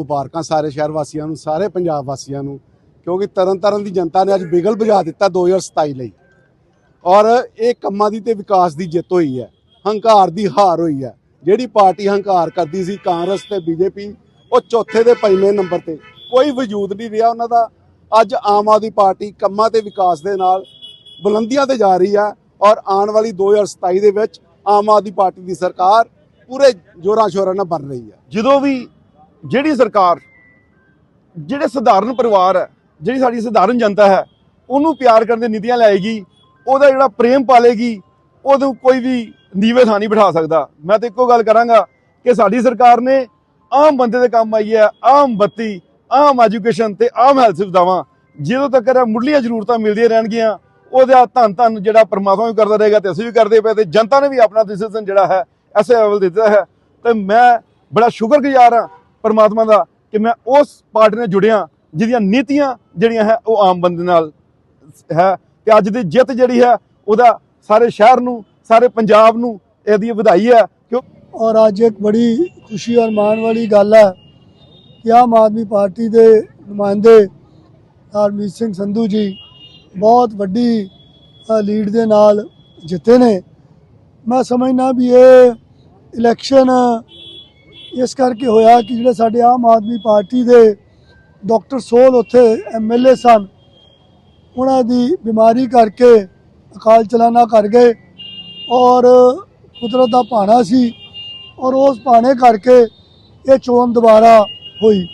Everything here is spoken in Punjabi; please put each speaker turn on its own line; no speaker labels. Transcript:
ਮੁਬਾਰਕਾਂ ਸਾਰੇ ਸ਼ਹਿਰ ਵਾਸੀਆਂ ਨੂੰ, ਸਾਰੇ ਪੰਜਾਬ ਵਾਸੀਆਂ ਨੂੰ, ਕਿਉਂਕਿ ਤਰਨਤਾਰਨ ਦੀ ਜਨਤਾ ਨੇ ਅੱਜ ਬਿਗਲ ਵਜਾ ਦਿੱਤਾ 2027 ਲਈ। ਔਰ ਇਹ ਕੰਮਾਂ ਦੀ ਤੇ ਵਿਕਾਸ ਦੀ ਜਿੱਤ ਹੋਈ ਹੈ, ਹੰਕਾਰ ਦੀ ਹਾਰ ਹੋਈ ਹੈ। ਜਿਹੜੀ ਪਾਰਟੀ ਹੰਕਾਰ ਕਰਦੀ ਸੀ, ਕਾਂਗਰਸ ਤੇ ਬੀਜੇਪੀ ਉਹ ਚੌਥੇ ਦੇ ਪੰਜਵੇਂ ਨੰਬਰ ਤੇ। ਕੋਈ ਵਜੂਦ ਨਹੀਂ ਰਿਹਾ ਉਹਨਾਂ ਦਾ। ਅੱਜ ਆਮ ਆਦਮੀ ਪਾਰਟੀ ਕੰਮਾਂ ਤੇ ਵਿਕਾਸ ਦੇ ਨਾਲ ਬੁਲੰਦੀਆਂ ਤੇ ਜਾ ਰਹੀ ਹੈ ਔਰ ਆਉਣ ਵਾਲੀ 2027 ਦੇ ਵਿੱਚ ਆਮ ਆਦਮੀ ਪਾਰਟੀ ਦੀ ਸਰਕਾਰ ਪੂਰੇ ਜੋਰਾਂ ਸ਼ੋਰਾਂ ਨਾਲ ਬਣ ਰਹੀ ਹੈ।
ਜਦੋਂ ਵੀ ਜਿਹੜੀ ਸਰਕਾਰ, ਜਿਹੜੇ ਸਧਾਰਨ ਪਰਿਵਾਰ ਹੈ, ਜਿਹੜੀ ਸਾਡੀ ਸਧਾਰਨ ਜਨਤਾ ਹੈ, ਉਹਨੂੰ ਪਿਆਰ ਕਰਨ ਦੀ ਨੀਤੀਆਂ ਲਾਏਗੀ, ਉਹਦਾ ਜਿਹੜਾ ਪ੍ਰੇਮ ਪਾਲੇਗੀ ਉਹਨੂੰ ਕੋਈ ਵੀ ਨੀਵੇਂ ਥਾਂ ਨਹੀਂ ਬਿਠਾ ਸਕਦਾ। ਮੈਂ ਤਾਂ ਇੱਕੋ ਗੱਲ ਕਰਾਂਗਾ ਕਿ ਸਾਡੀ ਸਰਕਾਰ ਨੇ ਆਮ ਬੰਦੇ ਦੇ ਕੰਮ ਆਈ ਹੈ, ਆਮ ਬੱਤੀ, ਆਮ ਐਜੂਕੇਸ਼ਨ ਤੇ ਆਮ ਹੈਲਥ ਸੁਵਿਧਾਵਾਂ, ਜਦੋਂ ਤੱਕ ਇਹ ਮੁੱਢਲੀਆਂ ਜ਼ਰੂਰਤਾਂ ਮਿਲਦੀਆਂ ਰਹਿਣਗੀਆਂ, ਉਹਦਾ ਧੰਨ ਧੰਨ ਜਿਹੜਾ ਪਰਮਾਤਮਾ ਵੀ ਕਰਦਾ ਰਹੇਗਾ ਤੇ ਅਸੀਂ ਵੀ ਕਰਦੇ ਪਏ ਤੇ ਜਨਤਾ ਨੇ ਵੀ ਆਪਣਾ ਡਿਸੀਜਨ ਜਿਹੜਾ ਹੈ, ਐਸੇ ਲੈਵਲ ਦਿੱਤਾ ਹੈ। ਤੇ ਮੈਂ ਬੜਾ ਸ਼ੁਕਰਗੁਜ਼ਾਰ ਹਾਂ ਪਰਮਾਤਮਾ ਦਾ ਕਿ ਮੈਂ ਉਸ ਪਾਰਟੀ ਨਾਲ ਜੁੜਿਆ ਜਿਹਦੀਆਂ ਨੀਤੀਆਂ ਜਿਹੜੀਆਂ ਹੈ ਉਹ ਆਮ ਬੰਦੇ ਨਾਲ ਹੈ ਤੇ ਅੱਜ ਦੀ ਜਿੱਤ ਜਿਹੜੀ ਹੈ ਉਹਦਾ ਸਾਰੇ ਸ਼ਹਿਰ ਨੂੰ, ਸਾਰੇ ਪੰਜਾਬ ਨੂੰ ਇਹਦੀ ਵਧਾਈ ਹੈ ਕਿਉਂ
ਔਰ ਅੱਜ ਇੱਕ ਬੜੀ ਖੁਸ਼ੀ ਔਰ ਮਾਣ ਵਾਲੀ ਗੱਲ ਹੈ ਕਿ ਆਮ ਆਦਮੀ ਪਾਰਟੀ ਦੇ ਨੁਮਾਇੰਦੇ ਹਰਮੀਤ ਸਿੰਘ ਸੰਧੂ ਜੀ ਬਹੁਤ ਵੱਡੀ ਲੀਡ ਦੇ ਨਾਲ ਜਿੱਤੇ ਨੇ। ਮੈਂ ਸਮਝਣਾ ਵੀ ਇਹ ਇਲੈਕਸ਼ਨ ਇਸ ਕਰਕੇ ਹੋਇਆ ਕਿ ਜਿਹੜੇ ਸਾਡੇ ਆਮ ਆਦਮੀ ਪਾਰਟੀ ਦੇ ਡਾਕਟਰ ਸੋਲ ਉੱਥੇ ਐਮਐਲਏ ਸਨ, ਉਹਨਾਂ ਦੀ ਬਿਮਾਰੀ ਕਰਕੇ ਅਕਾਲ ਚਲਾਣਾ ਕਰ ਗਏ ਔਰ ਕੁਦਰਤ ਦਾ ਭਾਣਾ ਸੀ ਔਰ ਉਸ ਭਾਣੇ ਕਰਕੇ ਇਹ ਚੋਣ ਦੁਬਾਰਾ ਹੋਈ।